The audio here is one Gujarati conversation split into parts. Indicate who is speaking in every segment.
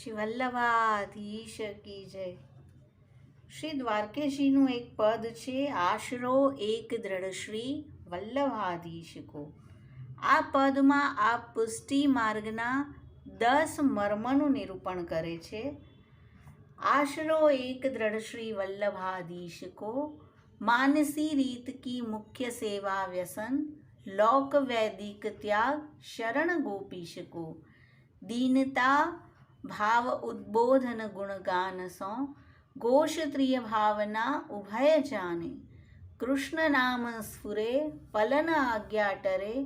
Speaker 1: શ્રી વલ્લભાધીશ કી જય. શ્રી દ્વારકેશીનું એક પદ છે આશરો એક દ્રઢશ્રી વલ્લભાધીશ કો આ પદમાં આ પુષ્ટિ માર્ગના દસ મર્મનું નિરૂપણ કરે છે. આશરો એક દ્રઢશ્રી વલ્લભાધીશ કો માનસી રીત કી મુખ્ય સેવા વ્યસન, લોક વૈદિક ત્યાગ, શરણ ગોપીશ કો દીનતા ભાવ ઉદ્બોધન ગુણગાન સો, ગોષત્રિય ભાવના ઉભય જાને. કૃષ્ણ નામ સ્ફુરે, પલન આજ્ઞા ટરે,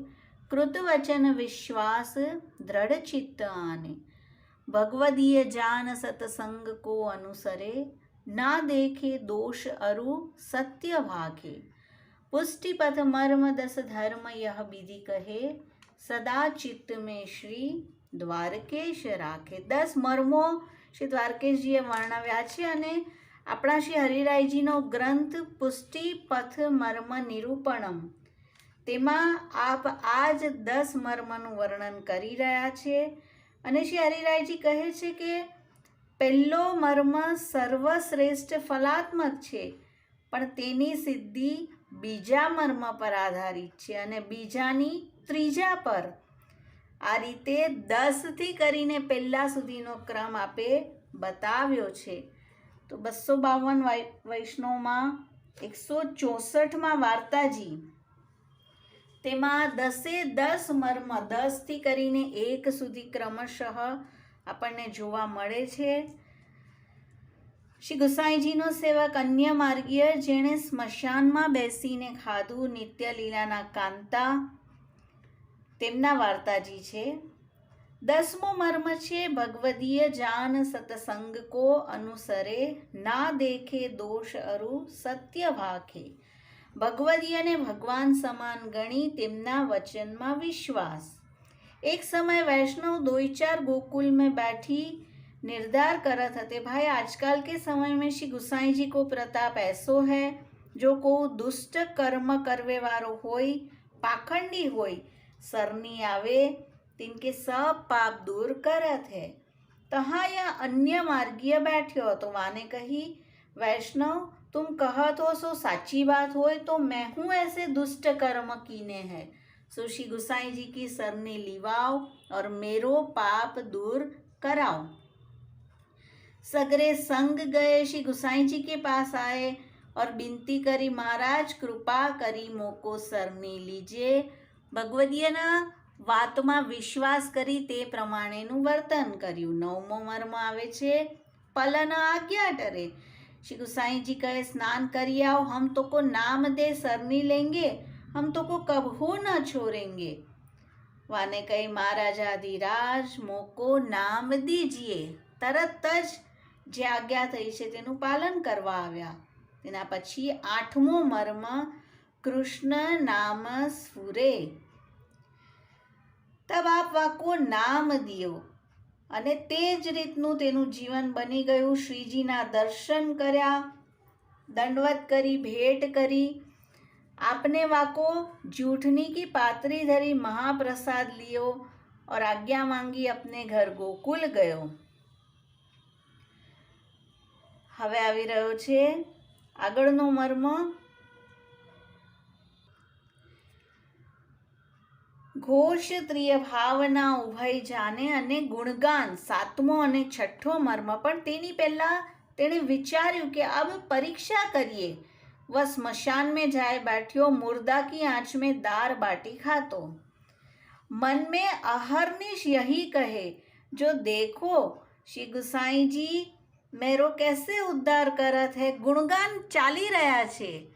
Speaker 1: કૃતવચન વિશ્વાસ દ્રઢ ચિત્ત આને. ભગવદીય જાન સતસંગ કો અનુસરે, ના દેખે દોષ અરુ સત્ય ભાગે. પુષ્ટિપથ મર્મ દસ ધર્મ યહ વિધિ કહે, સદા ચિત્ત મેં શ્રી દ્વારકેશ રાખે. દસ મર્મો શ્રી દ્વારકેશજીએ વર્ણવ્યા છે અને આપણા શ્રી હરિરાયજીનો ગ્રંથ પુષ્ટિ પથ મર્મ નિરૂપણમ. તેમાં આપ આ જ દસ મર્મનું વર્ણન કરી રહ્યા છે. અને શ્રી હરિરાયજી કહે છે કે પહેલો મર્મ સર્વશ્રેષ્ઠ ફલાત્મક છે, પણ તેની સિદ્ધિ બીજા મર્મ પર આધારિત છે અને બીજાની ત્રીજા પર. આ રીતે દસથી કરીને પહેલાં સુધીનો ક્રમ આપે બતાવ્યો છે. તો બસો બાવન વૈષ્ણવમાં એકસો ચોસઠમાં વાર્તાજી. તેમાં દસે દસ મર્મ, દસથી કરીને એક સુધી ક્રમશઃ આપણને જોવા મળે છે. શ્રી ગુસાઈજીનો સેવક અન્ય માર્ગીય જેણે સ્મશાનમાં બેસીને ખાધું નિત્ય લીલાના કાંતા તેમના વાર્તાજી છે દસમો મર્મ છે ભગવદીય જાન સતસંગ કો અનુસરે ના દેખે દોષ અરુ સત્ય ભાખે ભગવદીયને ભગવાન સમાન ગણી તેમના વચનમાં વિશ્વાસ एक समय वैष्णव दो चार गोकुल में बैठी निर्धार करत हते भाई आजकल के समय में श्री गुसाई जी को प्रताप ऐसो है जो को दुष्ट कर्म करवे वारो होय पाखंडी होय सरनी आवे तिनके सब पाप दूर करत है तहाँ यह अन्य मार्गीय बैठ्यो तो वाने कही वैष्णव तुम कहत हो सो साची बात होय तो मैं हूँ ऐसे दुष्ट कर्म कीने हैं सो श्री गुसाई जी की सरने लिवाओ और मेरो पाप दूर कराओ सगरे संग गए श्री गुसाई जी के पास आए और विनती करी महाराज कृपा કરી મોકો સરની લીજે ભગવદીયના વાતમાં વિશ્વાસ કરી તે પ્રમાણેનું વર્તન કર્યું. નવમો મર્મ આવે છે, પલન આજ્ઞા ટરે. શ્રી ગુસાઈજી કહે, સ્નાન કરી આવો, હમ તો કો નામ દે સરની લેંગે, હમ તો કો કભો ન છોડેંગે વાને કહે મહારાજા ધીરાજ મોકો નામ દીજીએ. તરત જ જે આજ્ઞા થઈ છે તેનું પાલન કરવા આવ્યા. તેના પછી આઠમો મર્મ, કૃષ્ણ નામ સ્ફુરે. તબ આપ વાકો નામ દિયો અને તે જ રીતનું તેનું જીવન બની ગયું શ્રીજીના દર્શન કર્યા દંડવત કરી ભેટ કરી आपने वाको जूठनी की पात्री धरी महाप्रसाद लियो और आज्ञा मांगी अपने घर ગોકુલ ગયો હવે આવી રહ્યો છે આગળનો મર્મ ઘોષ ત્રિય ભાવના ઉભય જાને અને ગુણગાન, સાતમો અને છઠ્ઠો મર્મ. પણ તેની પહેલાં તેણે વિચાર્યું કે અબ પરીક્ષા કરીએ. વ સ્મશાન મેં જાય બેઠ્યો, મુર્દા કી આંચ મેં દાર બાટી ખાતો. મન મેં અહરનિશ યહી કહે, જો દેખો શ્રી ગુસાઈજી મેરો કેસે ઉદ્ધાર કરત હે? ગુણગાન ચાલી રહ્યા છે.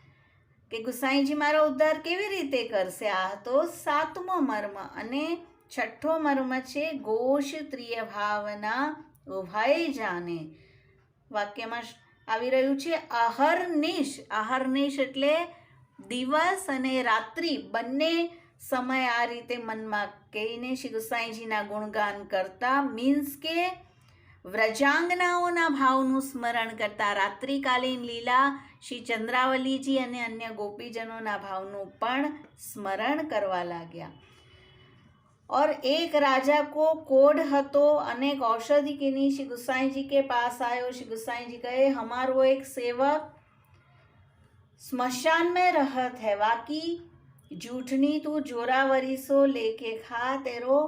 Speaker 1: કે ગુસાઈજી મારો ઉદ્ધાર કેવી રીતે કરશે? આ તો સાતમો મર્મ અને છઠ્ઠો મર્મ છે, ગોષ ત્રિય ભાવના ઉભાઈ જાને વાક્યમાં આવી રહ્યું છે અહર્નિશ અહર્નિશ એટલે દિવસ અને રાત્રિ બંને સમય આ રીતે મનમાં કહીને શ્રી ગુસાઈજીના ગુણગાન કરતા મીન્સ કે વ્રજાંગનાઓના ભાવનું સ્મરણ કરતા, રાત્રિકાલીન લીલા શ્રી ચંદ્રાવલીજી અને અન્ય ગોપીજનોના ભાવનું પણ સ્મરણ કરવા લાગ્યા और एक राजा को कोढ़ હતો अनेक औषधि के नहीं श्री गुसाई जी के पास आयो श्री गुसाई जी कहे हमारो एक सेवक स्मशान में रहत है बाकी जूठनी तू जोरावरी सो लेके खा तेरो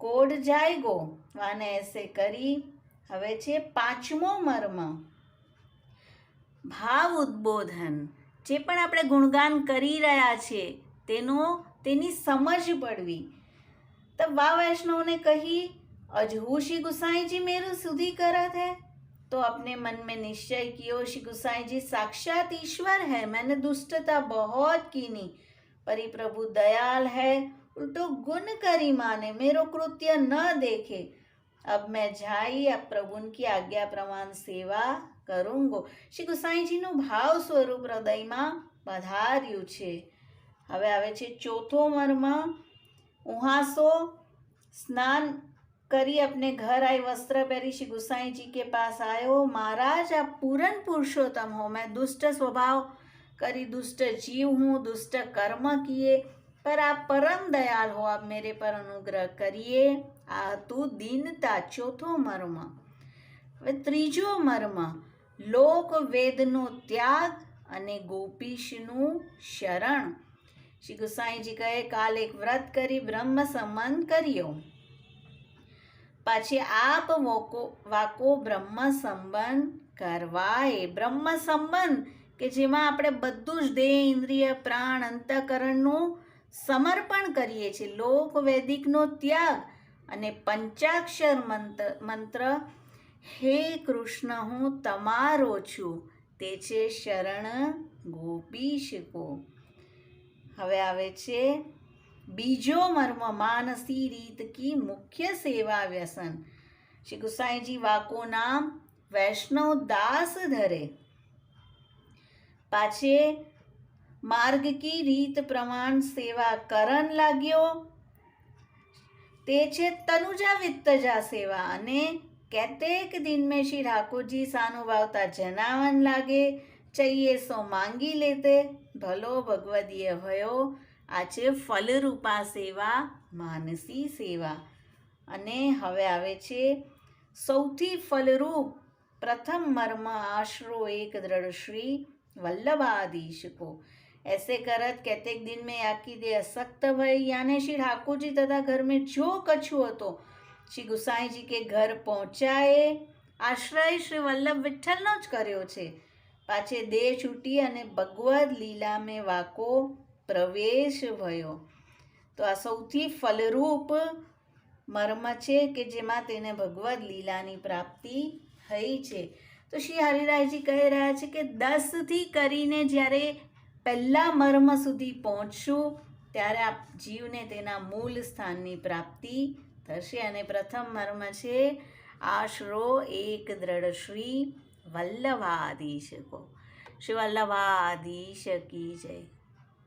Speaker 1: કોડ જાયગો વાને એસે કરી હવે છે પાંચમો મર્મ ભાવ ઉદ્બોધન જે પણ આપણે ગુણગાન કરી રહ્યા છે તેનો તેની સમજ પડવી तब वा वैष्णव ने कही अजहू श्री गुसाई जी मेरू सुधी करत है तो अपने मन में निश्चय कियो श्री गुसाई जी साक्षात ईश्वर है मैंने दुष्टता बहुत कीनी परि प्रभु दयाल है उल्टो गुण करी माने मेरो कृत्य न देखे अब मैं जाई अब प्रभु की आज्ञा प्रमाण सेवा કરુંગો શ્રી ગુસાઈજીનું ભાવ સ્વરૂપ હૃદયમાં પધાર્યું છે હવે આવે છે ચોથો મર્મ ઉહાસો स्नान करी अपने घर आई वस्त्र पहरी श्री गुसाई जी के पास आयो महाराज आप पूरन पुरुषोत्तम हो मैं दुष्ट स्वभाव करी दुष्ट जीव हूँ दुष्ट कर्म किए पर आप परम दयाल हो आप मेरे पर अनुग्रह करिए આ હતું દીનતા ચોથો મર્મ. હવે ત્રીજો મર્મ લોક વેદનો ત્યાગ અને ગોપીશનું શરણ. શ્રી ગોસાઈજી કહે, કાલ એક વ્રત કરી બ્રહ્મ સંબંધ કર્યો. પછી આપ વોકો, વાકો બ્રહ્મ સંબંધ કરવાએ બ્રહ્મ સંબંધ કે જેમાં આપણે બધું જ દેહ, ઇન્દ્રિય, પ્રાણ, અંતઃકરણનું સમર્પણ કરીએ છીએ. લોક વૈદિકનો ત્યાગ અને પંચાક્ષર મંત્ર મંત્ર, હે કૃષ્ણ, હું તમારો છું, તે છે શરણ ગોપી કો હવે આવે છે, બીજો મર્મ માનસી રીત કી મુખ્ય સેવા વ્યસન. શ્રી ગુસાઈજી વાકો નામ વૈષ્ણવ દાસ ધરે. પાછે, માર્ગ કી રીત પ્રમાણ સેવા કરન લાગ્યો તે છે તનુજા વિત્તજા સેવા અને કેતેક દિન મેં શ્રી ઠાકોરજી સાનુભાવતા જનાવન લાગે ચૈયે સો માંગી લેતે, ભલો ભગવદીય ભયો, આ છે ફલરૂપા સેવા, માનસી સેવા. અને હવે આવે છે સૌથી ફલરૂપ પ્રથમ મર્મ આશરો એક દ્રઢ શ્રી વલ્લભાધીશકો. ऐसे करत कहते दिन में आकी दे असक्त भय यानी श्री ठाकुर जी तथा घर में जो कछु હતો શ્રી ગુસાઈજી કે ઘર પહોંચાએ આશ્રય શ્રી વલ્લભ વિઠ્ઠલનો જ કર્યો છે પાછે દેહ છૂટી અને ભગવદ લીલા મેં વાકો પ્રવેશ ભયો તો આ સૌથી ફલરૂપ મર્મ છે કે જેમાં તેને ભગવદ લીલાની પ્રાપ્તિ થઈ છે તો શ્રી હરિરાયજી કહી રહ્યા છે કે દસથી કરીને જ્યારે પહેલા મર્મ સુધી પહોંચશું, ત્યારે આ જીવને તેના મૂળ સ્થાનની પ્રાપ્તિ થશે. અને પ્રથમ મર્મ છે, આશરો એક દ્રઢ શ્રી વલ્લભાધીશકો શ્રી વલ્લભાધીશ કી જય.